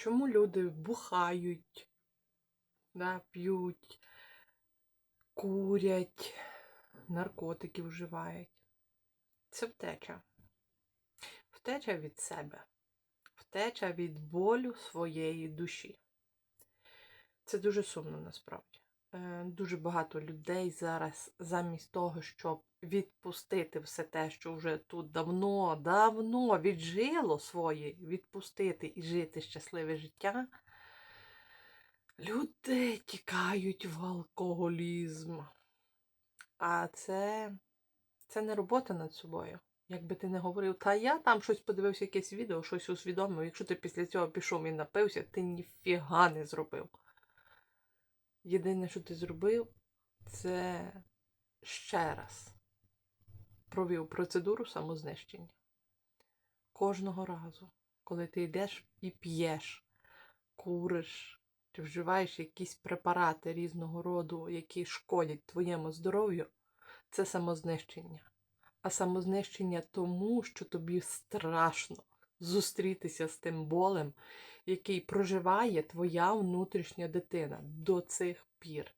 чому люди бухають, да, п'ють, курять, наркотики вживають. Це втеча. Втеча від себе. Втеча від болю своєї душі. Це дуже сумно насправді. Е, Дуже багато людей зараз, замість того, щоб відпустити все те, що вже тут давно, давно віджило своє, відпустити і жити щасливе життя, люди тікають в алкоголізм. А це, це не робота над собою. Якби ти не говорив, та я там щось подивився, якесь відео, щось усвідомив. Якщо ти після цього пішов і напився, ти ніфіга не зробив. Єдине, що ти зробив, це ще раз провів процедуру самознищення. Кожного разу, коли ти йдеш і п'єш, куриш, чи вживаєш якісь препарати різного роду, які шкодять твоєму здоров'ю, це самознищення. А самознищення тому, що тобі страшно зустрітися з тим болем, який проживає твоя внутрішня дитина до цих пір.